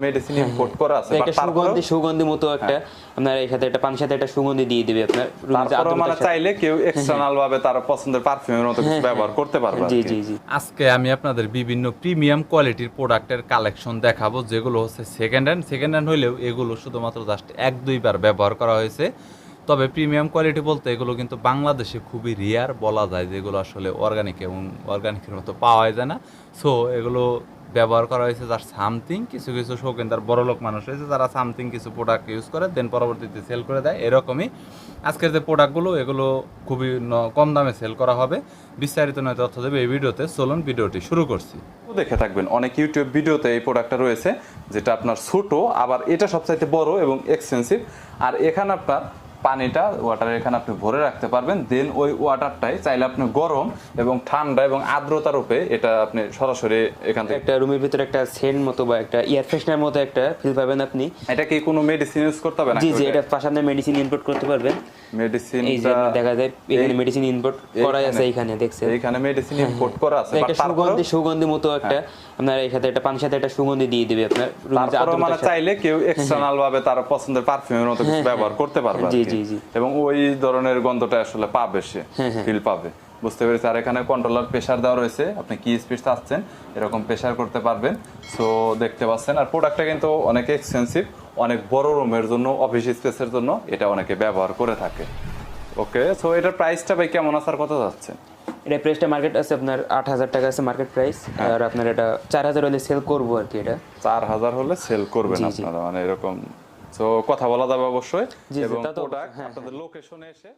Medicine import করা আছে একটা সুগন্ধি সুগন্ধি মতো একটা আপনার এই সাথে একটা পানির সাথে একটা সুগন্ধি দিয়ে দিবে আপনার মানে চাইলে কেউ এক্সটারনাল ভাবে তার পছন্দের পারফিউমের মতো কিছু ব্যবহার করতে পারবে জি জি জি। আজকে আমি আপনাদের বিভিন্ন প্রিমিয়াম কোয়ালিটির প্রোডাক্টের কালেকশন দেখাবো যেগুলো হচ্ছে সেকেন্ড হ্যান্ড সেকেন্ড হ্যান্ড হইলেও এগুলো শুধুমাত্র জাস্ট এক দুইবার ব্যবহার করা হয়েছে। তবে প্রিমিয়াম কোয়ালিটি বলতে এগুলো কিন্তু বাংলাদেশে খুবই রেয়ার বলা যায় যেগুলো আসলে অর্গানিক এবং অর্গানিকের মতো পাওয়া যায় না। সো এগুলো ব্যবহার করা হয়েছে যার সামথিং কিছু কিছু শৌখিনদার বড় লোক মানুষ রয়েছে যারা সামথিং কিছু প্রোডাক্ট ইউজ করে দেন পরবর্তীতে সেল করে দেয়, এরকমই। আজকের যে প্রোডাক্টগুলো এগুলো খুবই কম দামে সেল করা হবে। বিস্তারিত নয় তথ্য দেবে এই ভিডিওতে, চলুন ভিডিওটি শুরু করছি। দেখে থাকবেন, অনেক ইউটিউব ভিডিওতে এই প্রোডাক্টটা রয়েছে, যেটা আপনার ছোট, আবার এটা সবচাইতে বড় এবং এক্সপেন্সিভ আর এখানে আপনার পানিটা ওয়াটার এখানে আপনি ভরে রাখতে পারবেন দেন ওই ওয়াটারটাই চাইলে আপনি গরম এবং ঠান্ডা এবং আর্দ্রতা রূপে এটা আপনি সরাসরি এখান থেকে একটা রুমের ভিতরে একটা সেন্ট মতো বা একটা এয়ার ফ্রেশনার মতো একটা ফিল পাবেন আপনি। এটা কি কোনো মেডিসিন ইউজ করতে হবে না জি জি এটা পাশাপাশি মেডিসিন ইনপুট করতে পারবেন। মেডিসিন এই যে দেখা যায় এখানে মেডিসিন ইনপুট করা আছে এখানে দেখছেন? এইখানে মেডিসিন ইম্পোর্ট করা আছে একটা সুগন্ধি সুগন্ধি মতো একটা আপনার এই সাথে একটা পানির সাথে একটা সুগন্ধি দিয়ে দিবে আপনার রুমে মানে চাইলে কেউ এক্সটার্নাল ভাবে তার পছন্দের পারফিউমের মতো কিছু ব্যবহার করতে পারবে জি, কি। জি, জি। এবং ওই ধরনের গন্ধটা আসলে পাবে সে ফিল পাবে। বুঝতে পেরেছি। আর এখানে কন্ট্রোলার প্রেশার দেওয়া রয়েছে। আপনি কি স্পিড চাচ্ছেন এরকম প্রেশার করতে পারবেন। সো দেখতে পাচ্ছেন। আর প্রোডাক্টটা কিন্তু অনেক এক্সপেন্সিভ অনেক বড় রুমের জন্য অফিস স্পেসের জন্য এটা অনেকে ব্যবহার করে থাকে। ওকে সো এটার প্রাইসটা ভাই কেমন আসার কত যাচ্ছে? এটা প্রাইসটা মার্কেট আছে আপনার আট হাজার টাকা আছে মার্কেট প্রাইস হ্যাঁ। আর আপনার এটা চার হাজার হলে সেল করব আর কি এটা। চার হাজার হলে সেল করবেন। আপনারা মানে এরকম তো কথা বলা যাবে অবশ্যই এবং প্রোডাক্ট হ্যাঁ, আপনাদের লোকেশনে এসে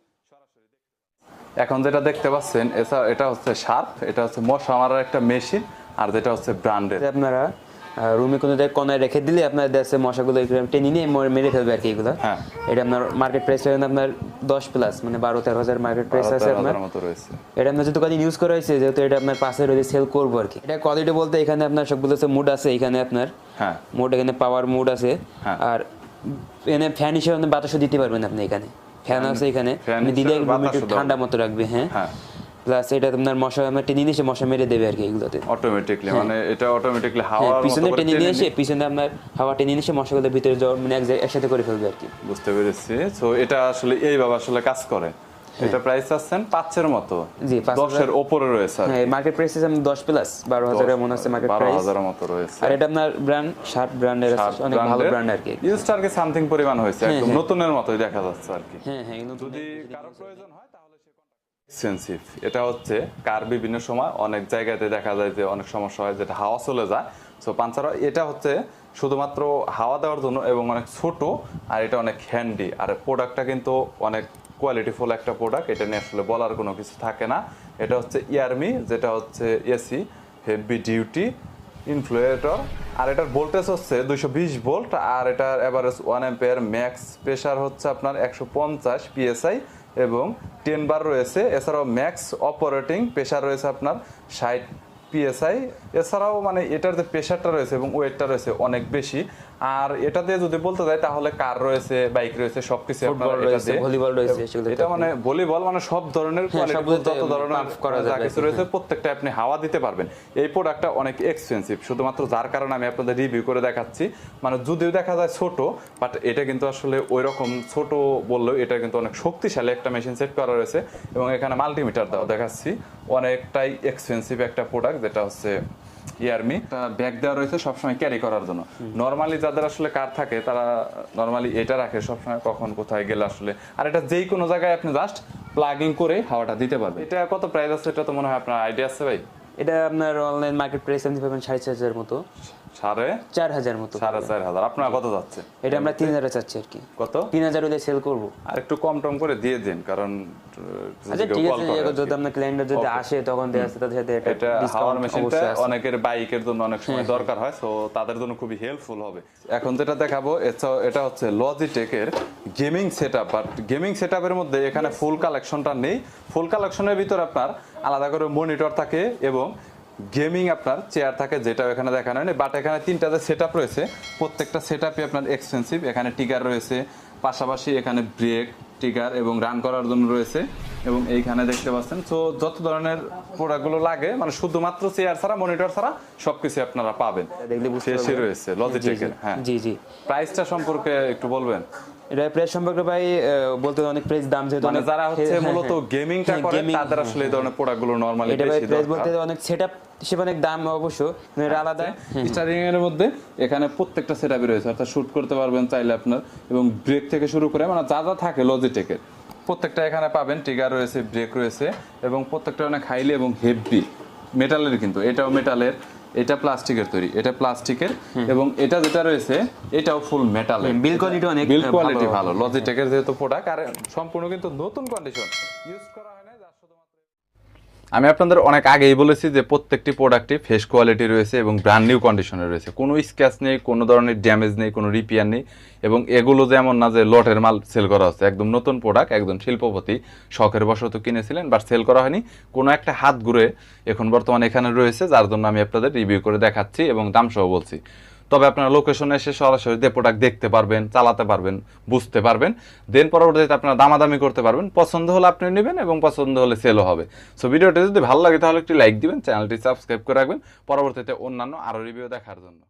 এখন যেটা দেখতে পাচ্ছেন এছা- এটা হচ্ছে শার্প এটা হচ্ছে মশা মারার একটা মেশিন আর যেটা হচ্ছে ব্র্যান্ডের যে আপনারা রুমে কোনো জায়গায় কোনায় রেখে দিলে আপনার দেশে মশাগুলো টেনে নিয়ে মরে- ফেলবে আর কি এগুলো। হ্যাঁ। এটা আপনার মার্কেট প্রাইস হবে আপনার দশ প্লাস মানে বারো তেরো হাজার মার্কেট প্রাইস আছে আপনার। এটা আপনার যেহেতু কদিন ইউজ করা হয়েছে যেহেতু এটা আপনার পাশে রয়েছে সেল করব আর কি। এটা কোয়ালিটি বলতে এখানে আপনার সবগুলো মুড আছে এখানে আপনার হ্যাঁ। মুড এখানে পাওয়ার মুড আছে। হ্যাঁ। আর এখানে ফ্যান হিসেবে আপনি বাতাসও দিতে পারবেন আপনি এখানে। ফ্যান আছে এখানে। আপনি দিলে ঠান্ডা মতো রাখবে হ্যাঁ। হ্যাঁ। প্লাস এটা আপনার মশা আমরা টেনে নিয়ে এসে মশা মেরে দেবে আর কি এগুলোতে। অটোমেটিকলি মানে এটা অটোমেটিকলি হাওয়া পিছনে টেনে নিয়ে এসে পিছনে আপনার হাওয়া টেনে নিয়ে এসে মশাগুলো ভিতরে মানে একসাথে করে ফেলবে আর কি। বুঝতে পেরেছি। সো এটা আসলে এইভাবে আসলে কাজ করে। এটা প্রাইস পাঁচের মতো। জি, দশের ওপরে রয়েছে হ্যাঁ মার্কেট প্রাইস দশ প্লাস বারো আছে মার্কেট প্রাইস মতো রয়েছে। আর এটা আপনার ব্র্যান্ড শার্ট ব্র্যান্ডের অনেক ভালো ব্র্যান্ড আর কি। ইউজটা আর কি সামথিং পরিমাণ হয়েছে একদম নতুনের মতোই দেখা যাচ্ছে আর কি। হ্যাঁ হ্যাঁ যদি কারও প্রয়োজন হয় এক্সপেন্সিভ এটা হচ্ছে কার বিভিন্ন সময় অনেক জায়গাতে দেখা যায় যে অনেক সমস্যা হয় যেটা হাওয়া চলে যায়। সো পাঞ্চারা এটা হচ্ছে শুধুমাত্র হাওয়া দেওয়ার জন্য এবং অনেক ছোট আর এটা অনেক হ্যান্ডি আর প্রোডাক্টটা কিন্তু অনেক কোয়ালিটিফুল একটা প্রোডাক্ট এটা নিয়ে আসলে বলার কোনো কিছু থাকে না। এটা হচ্ছে ইয়ারমি যেটা হচ্ছে এসি হেভি ডিউটি ইনফ্লুয়েটর আর এটার ভোল্টেজ হচ্ছে দুইশো বিশ ভোল্ট আর এটার average one ampere max pressure হচ্ছে আপনার একশো পঞ্চাশ পিএসআই এবং টেন বার রয়েছে। এছাড়াও ম্যাক্স অপারেটিং প্রেশার রয়েছে আপনার ষাট পিএসআই এছাড়াও মানে এটার যে প্রেশারটা রয়েছে এবং ওয়েটটা রয়েছে অনেক বেশি। আর এটা দিয়ে যদি বলতে যাই তাহলে কার রয়েছে বাইক রয়েছে সবকিছু ফুটবল এটা রয়েছে ভলিবল রয়েছে এটা মানে ভলিবল মানে সব ধরনের যত ধরনের যা কিছু রয়েছে প্রত্যেকটা আপনি হাওয়া দিতে পারবেন। এই প্রোডাক্টটা অনেক এক্সপেন্সিভ শুধুমাত্র যার কারণে আমি আপনাদের রিভিউ করে দেখাচ্ছি। মানে যদিও দেখা যায় ছোট বাট এটা কিন্তু আসলে ওই রকম ছোট বললেও এটা কিন্তু অনেক শক্তিশালী একটা মেশিন সেট করা রয়েছে। এবং এখানে মাল্টিমিটার দেওয়া দেখাচ্ছি। অনেকটাই এক্সপেন্সিভ একটা প্রোডাক্ট যেটা হচ্ছে ইয়ারমি ব্যাগ দেওয়া রয়েছে সবসময় ক্যারি করার জন্য। নর্মালি যাদের আসলে কার থাকে তারা নর্মালি এটা রাখে সবসময় কখন কোথায় গেলে আসলে। আর এটা যেই কোনো জায়গায় আপনি জাস্ট প্লাগিং করে হাওয়াটা দিতে পারবেন। এটা কত প্রাইস আছে এটা তো মনে হয় আপনার আইডিয়া আছে ভাই? এটা আপনার অনলাইন মার্কেট প্রাইস আপনি পাবেন সাড়ে চার হাজার মতো। সাড়ে চার হাজার মতো সাড়ে চার হাজার। আপনার কত যাচ্ছে? এটা আমরা তিন হাজার চাচ্ছি আর কি। কত? তিন হাজার হলে সেল করব। আর একটু কম টম করে দিয়ে দিন কারণ আচ্ছা ঠিক আছে যদি আপনার ক্লায়েন্টরা যদি আসে তখন দেখা যাচ্ছে তাদের সাথে এটা হাওয়ার মেশিনটা অনেকের বাইকের জন্য অনেক সময় দরকার হয় তো তাদের জন্য খুবই হেল্পফুল হবে। এখন যেটা দেখাবো এটা হচ্ছে লজিটেকের গেমিং সেটআপ বাট গেমিং সেটআপের মধ্যে এখানে ফুল কালেকশনটা নেই। ফুল কালেকশনের ভিতর আপনার আলাদা করে মনিটর থাকে এবং গেমিং আপনার চেয়ার থাকে যেটা এখানে দেখানো হয়নি বাট এখানে তিনটা যে সেটআপ রয়েছে প্রত্যেকটা সেটআপই আপনার এক্সপেন্সিভ এখানে টিকার রয়েছে পাশাপাশি এখানে ব্রেক টিকার এবং রান করার জন্য রয়েছে এবং এইখানে দেখতে পাচ্ছেন তো যত ধরনের প্রোডাক্টগুলো লাগে মানে শুধুমাত্র চেয়ার ছাড়া মনিটর ছাড়া সবকিছু আপনারা পাবেন। দেখলে শেষে রয়েছে লজিটেকের হ্যাঁ। জি জি। প্রাইসটা সম্পর্কে একটু বলবেন? এটা প্রাইস সম্পর্কে ভাই বলতে অনেক প্রাইস দাম যেহেতু মানে যারা হচ্ছে হ্যাঁ, মূলত হ্যাঁ। গেমিংটা হ্যাঁ, করে তাদের আসলে এই ধরনের প্রোডাক্টগুলো নরমালি এটা ভাই বেশি প্রাইস বলতে অনেক সেটআপ হিসেবে অনেক দাম অবশ্য এটা আলাদা। স্টারিং এর মধ্যে এখানে প্রত্যেকটা সেটআপই রয়েছে অর্থাৎ শুট করতে পারবেন চাইলে আপনার এবং ব্রেক থেকে শুরু করে মানে যা যা থাকে লজিটেকের প্রত্যেকটা এখানে পাবেন ট্রিগার রয়েছে ব্রেক রয়েছে এবং প্রত্যেকটা অনেক হাইলি এবং হেভি মেটালের কিন্তু এটাও মেটালের এটা প্লাস্টিকের তৈরি এটা প্লাস্টিকের এবং এটা যেটা রয়েছে এটাও ফুল মেটাল বিল কোয়ালিটি অনেক বিল কোয়ালিটি ভালো। লজিটেকের যেহেতু প্রোডাক্ট আর সম্পূর্ণ কিন্তু নতুন কন্ডিশন ইউজ করা আমি আপনাদের অনেক আগেই বলেছি যে প্রত্যেকটি প্রোডাক্টই ফ্রেশ কোয়ালিটি রয়েছে এবং ব্র্যান্ড নিউ কন্ডিশনে রয়েছে। কোনো স্ক্র্যাচ নেই, কোনো ধরনের ড্যামেজ নেই, কোনো রিপেয়ার নেই এবং এগুলো যেমন না যে লটের মাল সেল করা হচ্ছে, একদম নতুন প্রোডাক্ট একদম শিল্পপতি শখের বশত কিনেছিলেন বাট সেল করা হয়নি। কোনো একটা হাত ঘুরে এখন বর্তমানে এখানে রয়েছে, যার জন্য আমি আপনাদের রিভিউ করে দেখাচ্ছি এবং দাম সহ বলছি। তবে আপনার লোকেশনে এসে সরাসরি দিয়ে প্রোডাক্ট দেখতে পারবেন, চালাতে পারবেন, বুঝতে পারবেন। দেন পরবর্তীতে আপনারা দামাদামি করতে পারবেন। পছন্দ হলে আপনি নেবেন এবং পছন্দ হলে সেলও হবে। সো ভিডিওটি যদি ভালো লাগে তাহলে একটি লাইক দিবেন চ্যানেলটি সাবস্ক্রাইব করে রাখবেন। পরবর্তীতে অন্যান্য আরও রিভিউ দেখার জন্য।